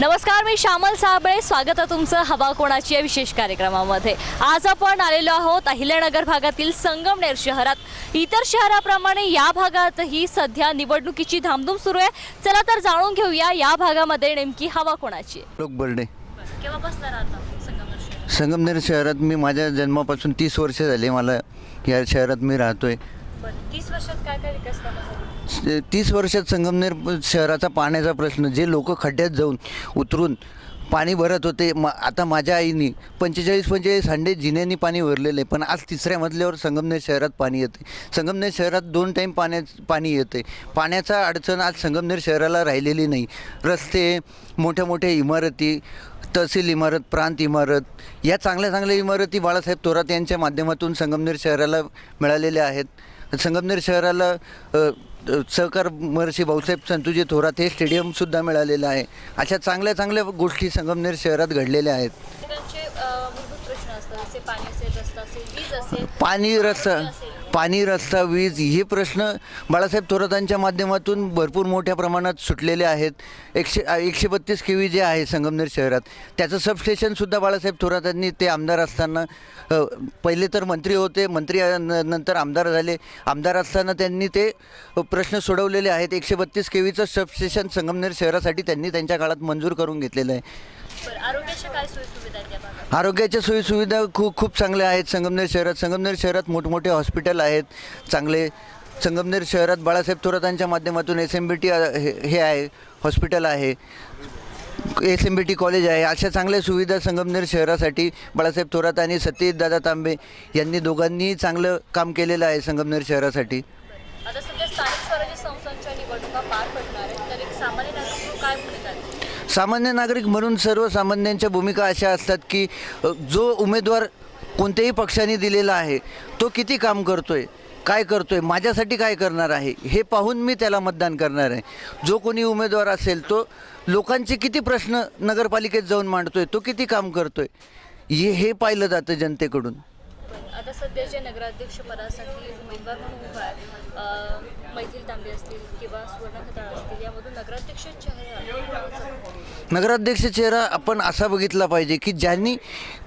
नमस्कार मी श्यामल साबळे. स्वागत आहे तुमचं हवा कोणाची या विशेष कार्यक्रमामध्ये. आज आपण आलेलो आहोत अहिल्यानगर भागातील संगमनेर शहरात. इतर शहराप्रमाणे या भागातही सध्या निवडणुकीची धामधूम सुरू आहे. चला तर जाणून घेऊया या भागामध्ये नेमकी हवा कोणाची आहे. लोक बर्डे. संगमनेर शहरात? संगमनेर शहरात मी माझ्या जन्मापासून तीस वर्ष झाले. मला या शहरात मी राहतोय. बरं तीस वर्षात काय काय विकास कामं झाली? तीस वर्षात संगमनेर शहराचा पाण्याचा प्रश्न जे लोक खड्ड्यात जाऊन उतरून पाणी भरत होते म आता माझ्या आईनी पंचेचाळीस पंचेचाळीस हांडे जिन्यांनी पाणी भरलेलं आहे पण आज तिसऱ्या मजल्यावर संगमनेर शहरात पाणी येते. संगमनेर शहरात दोन टाईम पाण्या पाणी येते. पाण्याचा अडचण आज संगमनेर शहराला राहिलेली नाही. रस्ते मोठ्या मोठ्या इमारती तहसील इमारत प्रांत इमारत या चांगल्या चांगल्या इमारती बाळासाहेब थोरात यांच्या माध्यमातून संगमनेर शहराला मिळालेल्या आहेत. संगमनेर शहराला सहकार महर्षी भाऊसाहेब संतुजी थोरात हे स्टेडियमसुद्धा मिळालेलं आहे. अशा चांगल्या चांगल्या गोष्टी संगमनेर शहरात घडलेल्या आहेत. पाणी रस्ता पाणी रस्ता वीज हे प्रश्न बाळासाहेब थोरातांच्या माध्यमातून भरपूर मोठ्या प्रमाणात सुटलेले आहेत. एकशे एकशे बत्तीस के व्ही जे आहे संगमनेर शहरात त्याचं सबस्टेशनसुद्धा बाळासाहेब थोरातांनी ते आमदार असताना पहिले तर मंत्री होते मंत्री नंतर आमदार झाले. आमदार असताना त्यांनी ते प्रश्न सोडवलेले आहेत. एकशे बत्तीस के व्हीचं सबस्टेशन संगमनेर शहरासाठी त्यांनी त्यांच्या काळात मंजूर करून घेतलेलं आहे. आरोग्याच्या सोयीसुविधा खूप खूप चांगल्या आहेत संगमनेर शहरात. संगमनेर शहरात मोठमोठे हॉस्पिटल आहेत. चांगले संगमनेर शहरात बाळासाहेब थोरातांच्या माध्यमातून एस एम बी टी हे आहे हॉस्पिटल आहे. S M B T college आहे. अशा चांगल्या सुविधा संगमनेर शहरासाठी बाळासाहेब थोरात आणि सत्यजितदादा तांबे यांनी दोघांनीही चांगलं काम केलेलं आहे संगमनेर शहरासाठी. आता सध्या स्थानिक स्वराज्य संस्थांच्या निवडणुका पार पडणार आहेत तर एक सामान्य नागरिक म्हणून काय भूमिका आहे? सामान्य नागरिक म्हणून सर्वसामान्यांच्या भूमिका अशा असतात की जो उमेदवार कोणत्याही पक्षाने दिलेला आहे तो किती काम करतोय काय करतोय माझ्यासाठी काय करणार आहे हे पाहून मी त्याला मतदान करणार आहे. जो कोणी उमेदवार असेल तो लोकांचे किती प्रश्न नगरपालिकेत जाऊन मांडतोय तो किती काम करतोय हे हे पाहिलं जातं जनतेकडून. आता सध्या जे नगराध्यक्ष पदासाठी उमेदवार म्हणून उभा आहे मैथिल तांबे असतील किंवा सुवर्ण खताळ असतील यामधून नगराध्यक्ष चेहरा नगराध्यक्ष चेहरा आपण असा बघितला पाहिजे की ज्यांनी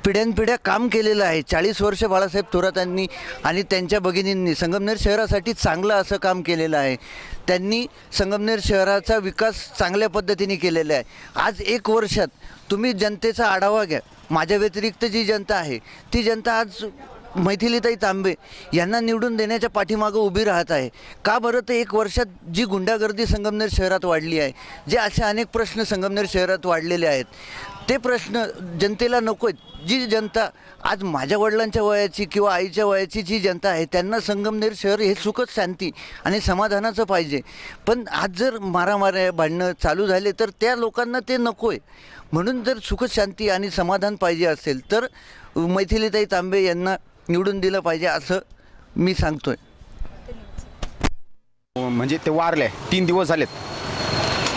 पिढ्यानपिढ्या काम केलेलं आहे. चाळीस वर्ष बाळासाहेब थोरातांनी आणि त्यांच्या भगिनींनी संगमनेर शहरासाठी चांगलं असं काम केलेलं आहे. त्यांनी संगमनेर शहराचा विकास चांगल्या पद्धतीने केलेला आहे. आज एक वर्षात तुम्ही जनतेचा आढावा घ्या. माझ्या व्यतिरिक्त जी जनता आहे ती जनता आज मैथिलीताई तांबे यांना निवडून देण्याच्या पाठीमागं उभी राहत आहे. का बरं ते एक वर्षात जी गुंडागर्दी संगमनेर शहरात वाढली आहे जे असे अनेक प्रश्न संगमनेर शहरात वाढलेले आहेत ते प्रश्न जनतेला नको आहेत जी जनता आज माझ्या वडिलांच्या वयाची किंवा आईच्या वयाची जी जनता आहे त्यांना संगमनेर शहर हे सुखच शांती आणि समाधानाचं पाहिजे. पण आज जर मारामाऱ्या भांडणं चालू झाले तर त्या लोकांना ते नको आहे म्हणून जर सुखशांती आणि समाधान पाहिजे असेल तर मैथिलीताई तांबे यांना निवडून दिलं पाहिजे असं मी सांगतोय. म्हणजे ते वारले. तीन दिवस झालेत.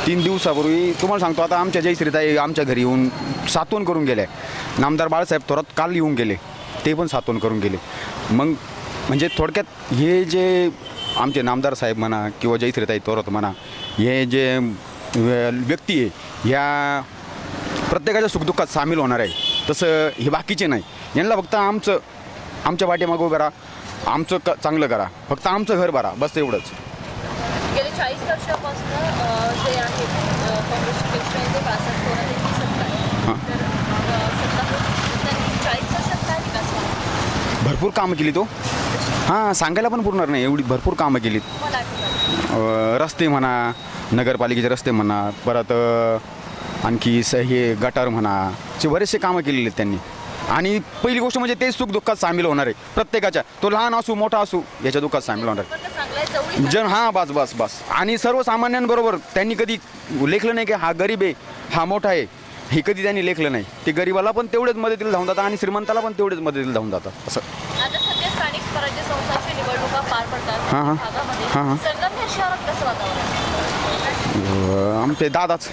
तीन दिवसापूर्वी तुम्हाला सांगतो आता आमच्या जयश्रीताई आमच्या घरी येऊन सातवण करून गेले. नामदार बाळासाहेब थोरात काल येऊन गेले. ते पण सातवण करून गेले. मग म्हणजे थोडक्यात हे जे आमचे नामदार साहेब म्हणा किंवा जयश्रीताई थोरात म्हणा हे जे व्य- व्यक्ती आहे ह्या प्रत्येकाच्या सुखदुःखात सामील होणार आहे. तसं हे बाकीचे नाही. यांना फक्त आमचं आमच्या पाठीमागं उभं राहा. आमचं क चांगलं करा. फक्त आमचं घर भरा. बस एवढंच. गेले चाळीस वर्षापासून जे आहेत अं, काँग्रेसचे ज्येष्ठ आहेत ते बाळासाहेब थोरात यांची सत्ता आहे हां. तर अं, सत्ता होती. त्यांनी चाळीस वर्षात काय विकास केला. भरपूर कामं केली तो. हां सांगायला पण पुरणार नाही. एवढी भरपूर कामं केलीत. अं, रस्ते म्हणा नगरपालिकेचे रस्ते म्हणा परत अं, आणखी स हे गटार म्हणा असे बरेचसे कामं केलेले आहेत त्यांनी. आणि पहिली गोष्ट म्हणजे ते सुख दुःखात सामील होणार आहे. प्रत्येकाच्या. तो लहान असू मोठा असू याच्या दुःखात सामील होणार आहे. जन हां बस बस बस. आणि सर्वसामान्यांबरोबर त्यांनी कधी लेखलं नाही की हा गरीब आहे हा मोठा आहे. हे कधी त्यांनी लेखलं नाही. ते गरिबाला पण तेवढेच मदतीला धावून जातात आणि श्रीमंताला पण तेवढेच मदतीला धावून जातात. असं. हां, हां. हां, हां. आमचे दादाच.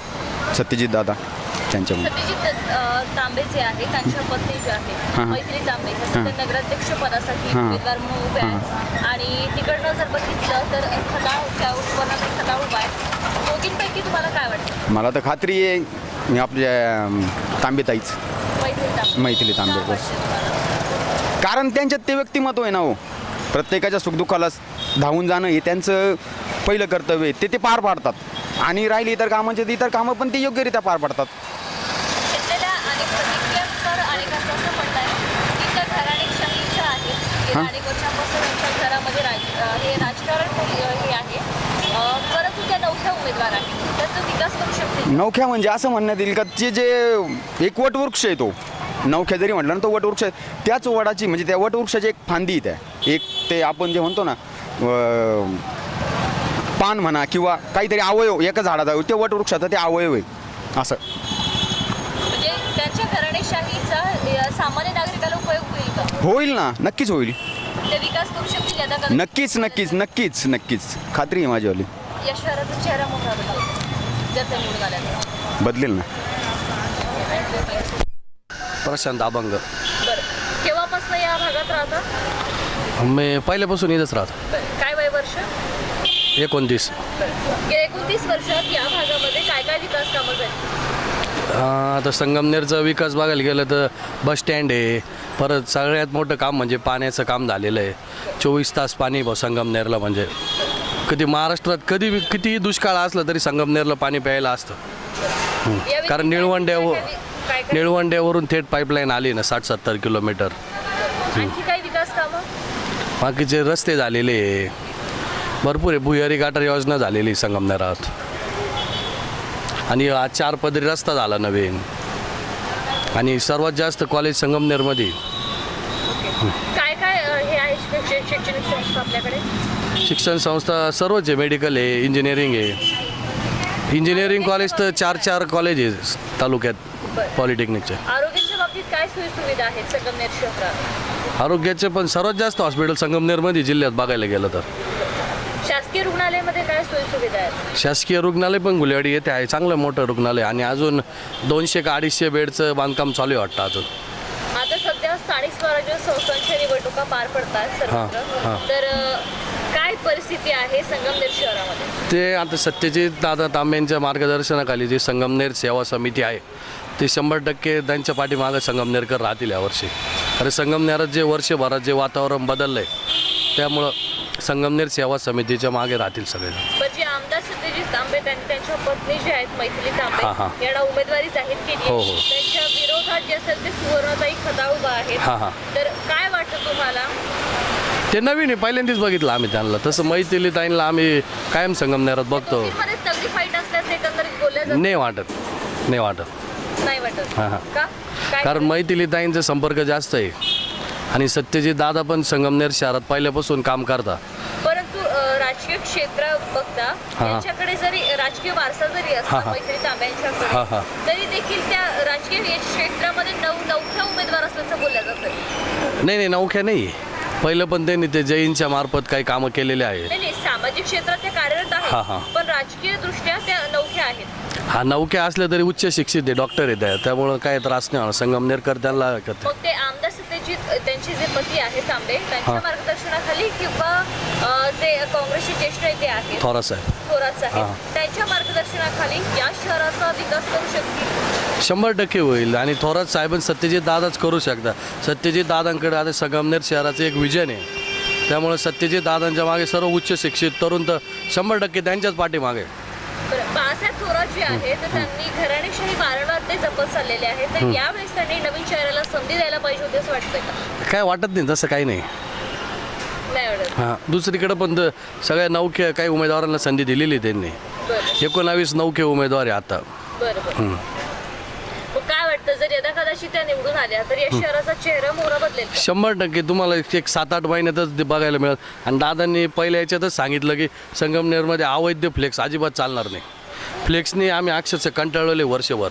सत्यजित दादा त्यांच्यामुळे सत्यजित अं, तांबे जे आहे त्यांच्या पत्नी जे आहे हां. मैथिली तांबे हे सध्या नगराध्यक्ष पदासाठी हां. उमेदवार म्हणून उभे आहेत आणि तिकडनं जर बघितलं तर खटाव त्या उत्पन्नात खटाव उभा आहे दोघींपैकी तुम्हाला काय वाटतं मला तर खात्री आहे मी आपल्या अं, तांबेताईच मैत्री तांबे. मैथिली तांबे, का बस. वाटतं? कारण त्यांच्यात ते व्यक्तिमत्व आहे ना हो प्रत्येकाच्या सुखदुःखाला धावून जाणं हे त्यांचं पहिलं कर्तव्य आहे ते ते पार पाडतात. आणि राहिली इतर कामांचे ते इतर कामं पण ते योग्यरित्या पार पाडतात. हां. त्या नवख्या तो म्हणजे असं म्हणण्यात येईल का जे जे एक वटवृक्ष आहे तो नवख्या जरी म्हटलं ना तो वटवृक्ष आहे त्याच वडाची म्हणजे त्या वटवृक्षाची एक फांदी त्या एक ते आपण जे म्हणतो ना पान म्हणा किंवा काहीतरी अवयव एका झाडाचा ते वटवृक्षाचा ते अवयव आहे. असं. म्हणजे त्यांच्या घराणेशाहीचा अं, सामान्य नागरिकाला उपयोग होईल का? होईल ना. नक्कीच होईल. ते विकास करू शकतील यदा कदाचित? नक्कीच नक्कीच नक्कीच नक्कीच. खात्री आहे माझीवाली या शहराचा चेहरा मोठा बदलेल जर ते निवडून आल्यानंतर बदलेल ना. प्रशांत अभंग. बरं. केव्हापासून या भागात राहता? मी पहिल्यापासून इथंच राहतो. बरं. काय वय वर्ष? एकोणतीस. गेल्या एकोणतीस वर्षात या भागामध्ये काय काय विकास कामं झाली? आता संगमनेरचा विकास बघायला गेलं तर बस स्टँड आहे. परत सगळ्यात मोठं काम म्हणजे पाण्याचं काम झालेलं आहे. चोवीस तास पाणी भाऊ संगमनेरला म्हणजे. कधी महाराष्ट्रात कधी कितीही दुष्काळ असलं तरी संगमनेरला पाणी प्यायला असतं. कारण निळवंड्यावर काय- निळवंड्यावरून थेट पाईपलाईन आली ना साठ सत्तर किलोमीटर. आणखी काही विकास कामं? बाकीचे रस्ते झालेले आहे. भरपूर आहे. भुयारी गाटर योजना झालेली संगमनेरात आणि आज चार पदरी रस्ता झाला नवीन. आणि सर्वात जास्त कॉलेज संगमनेरमध्ये काय काय अ, हे आहे शिक- शिक- शैक्षणिक संस्था आपल्याकडे? शिक्षण संस्था सर्वच आहे. मेडिकल आहे इंजिनिअरिंग आहे. इंजिनिअरिंग कॉलेज तर चार चार कॉलेज आहे तालुक्यात पॉलिटेक्निकचे आरोग्याच्या बाबतीत काय सोयी सुविधा आहेत संगमनेर शहरात आरोग्याचे पण सर्वात जास्त हॉस्पिटल संगमनेरमध्ये जिल्ह्यात बघायला गेलं तर. रुग्णालयामध्ये काय सोयी सुविधा आहेत? शासकीय रुग्णालय पण गुलेवाडी येथे आहे. चांगलं मोठं रुग्णालय आणि अजून दोनशे का अडीचशे बेडचं बांधकाम चालू आहे वाटतं अजून. आता सध्या स्थानिक स्वराज्य संस्थांच्या निवडणुका पार पडतात सर्वत्र. हां. तर अ, काय परिस्थिती आहे संगमनेर शहरामध्ये? ते आता सत्यजित दादा तांब्यांच्या मार्गदर्शनाखाली जी संगमनेर सेवा समिती आहे ते शंभर टक्के त्यांच्या पाठीमागं संगमनेरकर राहतील यावर्षी. अरे संगमनेरात जे वर्षभरात जे वातावरण बदललं आहे त्यामुळं संगमनेर सेवा समितीच्या मागे राहतील सगळे पण जे आमदार सत्यजित तांबे त्यांनी त्यांच्या पत्नी जे आहेत मैथिली हां, तांबे हां. यांना उमेदवारी जाहीर केली हो, आहे हो. त्यांच्या विरोधात जे असेल ते सुवर्णताई खदा उभा आहेत. हां. तर काय वाटतं तुम्हाला? ते नवीन आहे. पहिल्यांदाच बघितलं आम्ही त्यांना. तसं मैथिली ताईंना आम्ही कायम संगमनेरात बघतो. दोघींमध्ये तगडी फाईट असल्याचं एकंदरीत बोलल्या जात नाही वाटत. नाही वाटत. नाही वाटत. हां, हां. का? काय कारण मैथिली ताईंचा संपर्क जास्त आहे. आणि सत्यजित दादा पण संगमनेर शहरात पहिल्यापासून काम करता परंतु अ, राजकीय क्षेत्र बघता हां. त्यांच्याकडे जरी राजकीय वारसा जरी असला हां. मैत्री हां, तांब्यांच्याकडे. तरी देखील त्या राजकीय हे क्षेत्रामध्ये नऊ नवख्या उमेदवार असल्याचं बोललं जातं नाही नाही नौख्या नाही आहे. पहिलं पण त्यांनी ते जैनच्या मार्फत काही कामं केलेले आहे नाही नाही सामाजिक क्षेत्रात त्या कार्यरत हां, हां. आहेत पण राजकीय दृष्ट्या त्या नवख्या आहेत हा नौक्या असल्या तरी उच्च शिक्षित आहे डॉक्टर आहेत त्या. त्यामुळं काय त्रास नाही होणार संगमनेरकर त्यांना करते मग ते आमदार त्यांचे जे पती आहेत तांबे त्यांच्या. मार्गदर्शनाखाली किंवा जे काँग्रेसचे ज्येष्ठ नेते आहेत थोरा साहेब. थोरात. आहेत त्यांच्या मार्गदर्शनाखाली या शहराचा विकास करू शकतील? शंभर टक्के होईल आणि थोरात साहेब सत्यजित दादाच करू शकता. सत्यजित दादांकडे आता संगमनेर शहराचं एक विजन आहे. त्यामुळे सत्यजित दादांच्या मागे सर्व उच्च शिक्षित तरुण तर शंभर टक्के त्यांच्याच पाठीमागे. थोरात जे आहे तर त्यांनी घराणेशाही ते जपत चाललेले आहे तर यावेळेस त्यांनी नवीन चेहऱ्याला संधी द्यायला पाहिजे होती असं वाटतंय का? काय वाटत नाही तसं काही नाही. हां दुसरीकडं पण सगळ्या नौके काही उमेदवारांना संधी दिलेली आहे त्यांनी. बरं. एकोणावीस नौके उमेदवार आहे आता. बरं बरं. मग काय वाटतं जर यदा कदाचित त्या निवडून आल्या तर या शहराचा चेहरा मोहरा बदलेल का? शंभर टक्के तुम्हाला एक सात आठ महिन्यातच ते बघायला मिळेल. आणि दादांनी पहिल्या याच्यातच सांगितलं की संगमनेरमध्ये अवैध फ्लेक्स अजिबात चालणार नाही. फ्लेक्सनी आम्ही अक्षरशः कंटाळले वर्षभर.